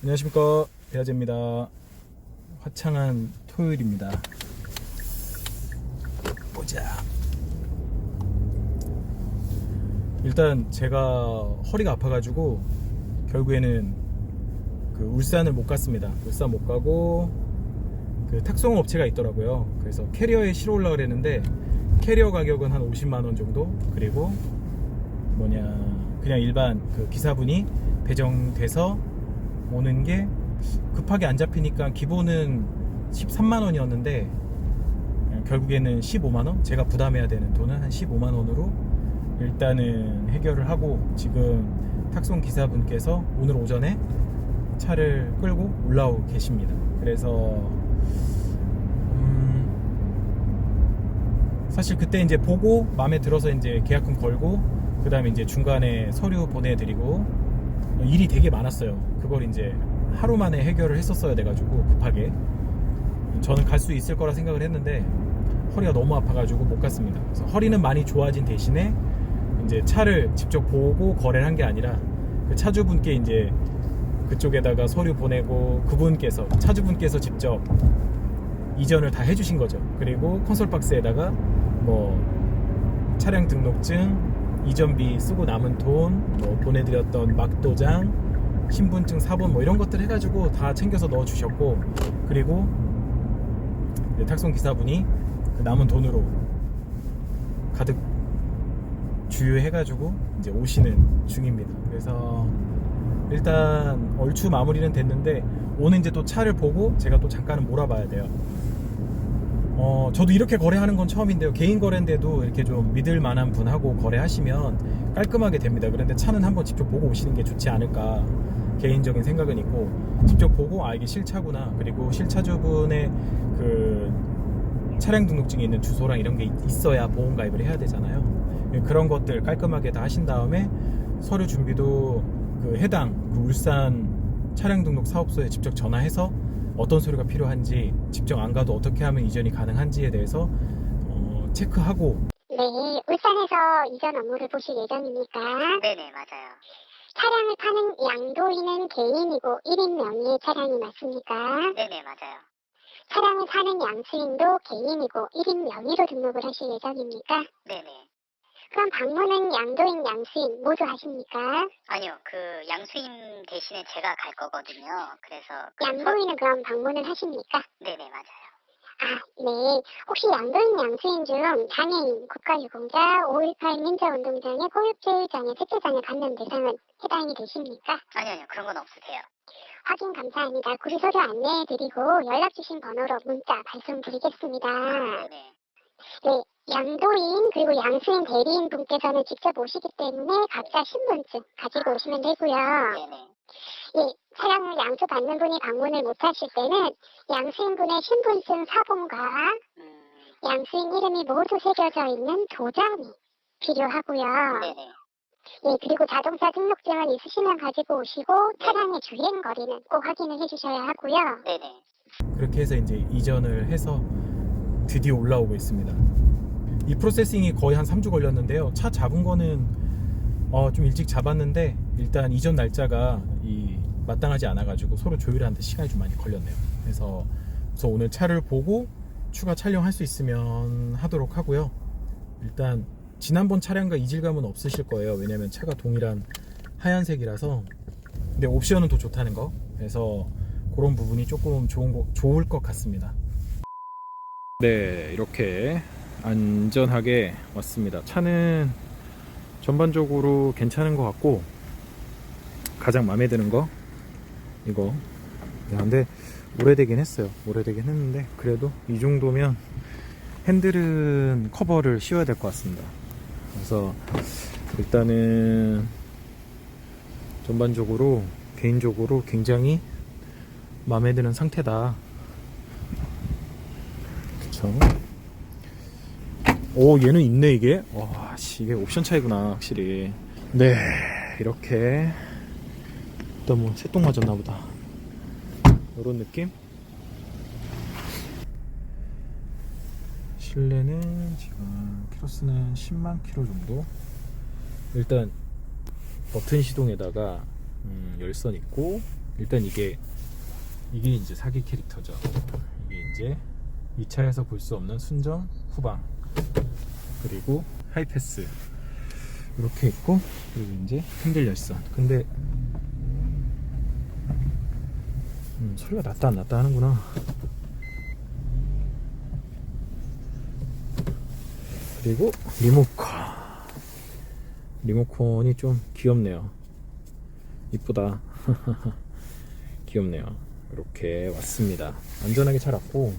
안녕하십니까. 배아재입니다. 화창한 토요일입니다. 보자. 일단 제가 허리가 아파가지고 결국에는 그 울산을 못 갔습니다. 울산 못 가고 그 탁송 업체가 있더라고요. 그래서 캐리어에 실어 올라 그랬는데 캐리어 가격은 한 50만원 정도? 그리고 뭐냐 그냥 일반 그 기사분이 배정돼서 오는 게 급하게 안 잡히니까 기본은 13만 원이었는데 결국에는 15만 원 제가 부담해야 되는 돈은 한 15만 원으로 일단은 해결을 하고 지금 탁송 기사분께서 오늘 오전에 차를 끌고 올라오고 계십니다. 그래서 음, 사실 그때 이제 보고 마음에 들어서 이제 계약금 걸고 그 다음에 이제 중간에 서류 보내드리고 일이 되게 많았어요. 그걸 이제 하루 만에 해결을 했었어야 돼가지고 급하게 저는 갈 수 있을 거라 생각을 했는데 허리가 너무 아파가지고 못 갔습니다. 그래서 허리는 많이 좋아진 대신에 이제 차를 직접 보고 거래를 한 게 아니라 그 차주분께 이제 그쪽에다가 서류 보내고 그분께서 차주분께서 직접 이전을 다 해주신 거죠. 그리고 콘솔 박스에다가 뭐 차량 등록증, 이전비 쓰고 남은 돈, 뭐 보내드렸던 막도장, 신분증 사본 뭐 이런 것들 해가지고 다 챙겨서 넣어주셨고 그리고 탁송 기사분이 그 남은 돈으로 가득 주유해가지고 이제 오시는 중입니다. 그래서 일단 얼추 마무리는 됐는데 오늘 이제 또 차를 보고 제가 또 잠깐은 몰아봐야 돼요. 어, 저도 이렇게 거래하는 건 처음인데요. 개인 거래인데도 이렇게 좀 믿을 만한 분하고 거래하시면 깔끔하게 됩니다. 그런데 차는 한번 직접 보고 오시는 게 좋지 않을까. 개인적인 생각은 있고, 직접 보고, 아, 이게 실차구나. 그리고 실차주분의 그 차량 등록증에 있는 주소랑 이런 게 있- 있어야 보험 가입을 해야 되잖아요. 그런 것들 깔끔하게 다 하신 다음에 서류 준비도 그 해당 그 울산 차량 등록 사업소에 직접 전화해서 어떤 서류가 필요한지 직접 안 가도 어떻게 하면 이전이 가능한지에 대해서 어, 체크하고 네, 울산에서 이전 업무를 보실 예정입니까? 네네 맞아요. 차량을 파는 양도인은 개인이고 1인 명의의 차량이 맞습니까? 네네 맞아요. 차량을 사는 양수인도 개인이고 1인 명의로 등록을 하실 예정입니까? 네네. 그럼 방문은 양도인, 양수인 모두 하십니까? 아니요 그 양수인 대신에 제가 갈 거거든요. 그래서 그 양도인은 그럼 방문을 하십니까? 서- 네네 맞아요. 아, 네. 혹시 양도인, 양수인 중 장애인, 국가유공자, 5.18 민주운동장의 고육주의장애, 특별장애 갖는 대상은 해당이 되십니까? 아니요 아니요 그런 건 없으세요. 확인 감사합니다. 구리소료 안내해드리고 연락 주신 번호로 문자 발송드리겠습니다. 네네. 네, 양도인 그리고 양수인 대리인 분께서는 직접 오시기 때문에 각자 신분증 가지고 오시면 되고요. 네네. 예, 차량을 양수 받는 분이 방문을 못하실 때는 양수인분의 신분증 사본과 음 양수인 이름이 모두 새겨져 있는 도장이 필요하고요. 네네. 예, 그리고 자동차 등록증은 있으시면 가지고 오시고 차량의 주행 거리는 꼭 확인을 해주셔야 하고요. 네네. 그렇게 해서 이제 이전을 해서 드디어 올라오고 있습니다. 이 프로세싱이 거의 한 3주 걸렸는데요. 차 잡은 거는 어, 좀 일찍 잡았는데 일단 이전 날짜가 이 마땅하지 않아가지고 서로 조율하는데 시간이 좀 많이 걸렸네요. 그래서, 그래서 오늘 차를 보고 추가 촬영할 수 있으면 하도록 하고요. 일단 지난번 차량과 이질감은 없으실 거예요. 왜냐면 차가 동일한 하얀색이라서 근데 옵션은 더 좋다는 거. 그래서 그런 부분이 조금 좋은 거, 좋을 것 같습니다. 네, 이렇게 안전하게 왔습니다. 차는 전반적으로 괜찮은 것 같고 가장 마음에 드는 거 이거. 야, 근데 오래되긴 했어요. 오래되긴 했는데 그래도 이 정도면 핸들은 커버를 씌워야 될 것 같습니다. 그래서 일단은 전반적으로 개인적으로 굉장히 마음에 드는 상태다. 그쵸. 오, 얘는 있네, 이게. 와, 씨, 이게 옵션 차이구나, 확실히. 네, 이렇게. 일단 뭐, 새똥 맞았나 보다. 이런 느낌? 실내는 지금 키로수는 10만 키로 정도. 일단 버튼 시동에다가 음, 열선 있고 일단 이게 이게 이제 사기 캐릭터죠. 이게 이제 2차에서 볼 수 없는 순정 후방 그리고 하이패스 이렇게 있고 그리고 이제 핸들 열선. 근데 음, 소리가 났다 안 났다 하는구나. 그리고 리모컨. 리모컨이 좀 귀엽네요. 이쁘다. 귀엽네요. 이렇게 왔습니다. 안전하게 잘 왔고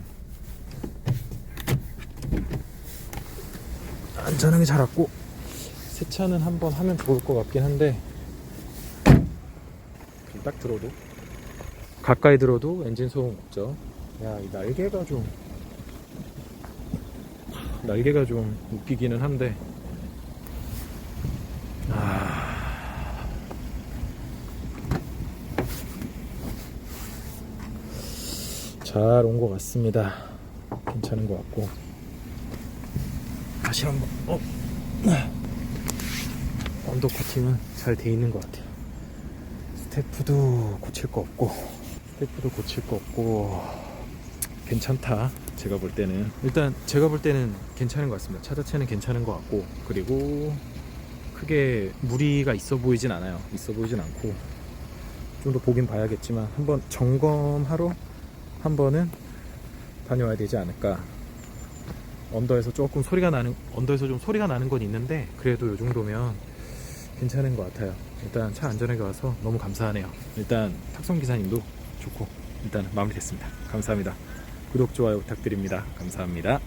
안전하게 잘 왔고 세차는 한번 하면 좋을 것 같긴 한데 딱 들어도 가까이 들어도 엔진 소음 없죠. 야, 이 날개가 좀 날개가 좀 웃기기는 한데 아... 잘온 것 같습니다. 괜찮은 것 같고 다시 한번. 어. 언더 코팅은 잘 돼 있는 것 같아요. 스태프도 고칠 거 없고 스태프도 고칠 거 없고 괜찮다. 제가 볼 때는. 일단 제가 볼 때는 괜찮은 것 같습니다. 차 자체는 괜찮은 것 같고 그리고 크게 무리가 있어 보이진 않아요. 있어 보이진 않고. 좀 더 보긴 봐야겠지만 한번 점검하러 한 번은 다녀와야 되지 않을까 언더에서 조금 소리가 나는 언더에서 좀 소리가 나는 건 있는데 그래도 이 정도면 괜찮은 것 같아요. 일단 차 안전하게 와서 너무 감사하네요. 일단 탁송 기사님도 좋고 일단 마무리됐습니다. 감사합니다. 구독 좋아요 부탁드립니다. 감사합니다.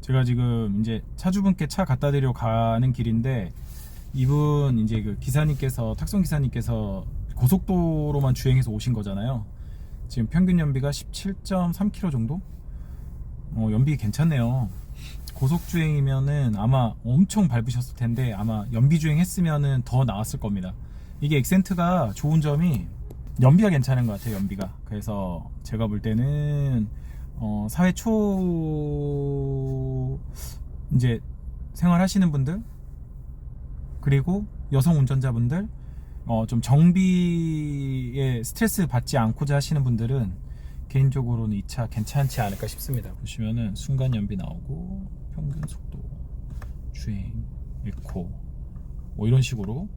제가 지금 이제 차주분께 차 갖다 드리러 가는 길인데 이분 이제 그 기사님께서 탁송 기사님께서 고속도로만 주행해서 오신 거잖아요. 지금 평균 연비가 17.3km 정도? 어, 연비 괜찮네요. 고속 주행이면은 아마 엄청 밟으셨을 텐데 아마 연비 주행 했으면은 더 나왔을 겁니다. 이게 엑센트가 좋은 점이 연비가 괜찮은 것 같아요. 연비가. 그래서 제가 볼 때는 어, 사회 초 이제 생활하시는 분들 그리고 여성 운전자분들 어, 좀 정비에 스트레스 받지 않고자 하시는 분들은 개인적으로는 이 차 괜찮지 않을까 싶습니다. 보시면은 순간 연비 나오고 평균 속도, 주행, 에코 뭐 이런 식으로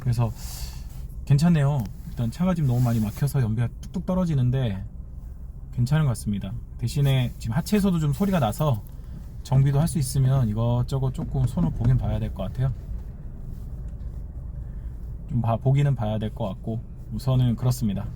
그래서 괜찮네요. 일단 차가 지금 너무 많이 막혀서 연비가 뚝뚝 떨어지는데 괜찮은 것 같습니다. 대신에 지금 하체에서도 좀 소리가 나서 정비도 할 수 있으면 이것저것 조금 손을 보긴 봐야 될 것 같아요. 좀 봐, 보기는 봐야 될 것 같고 우선은 그렇습니다.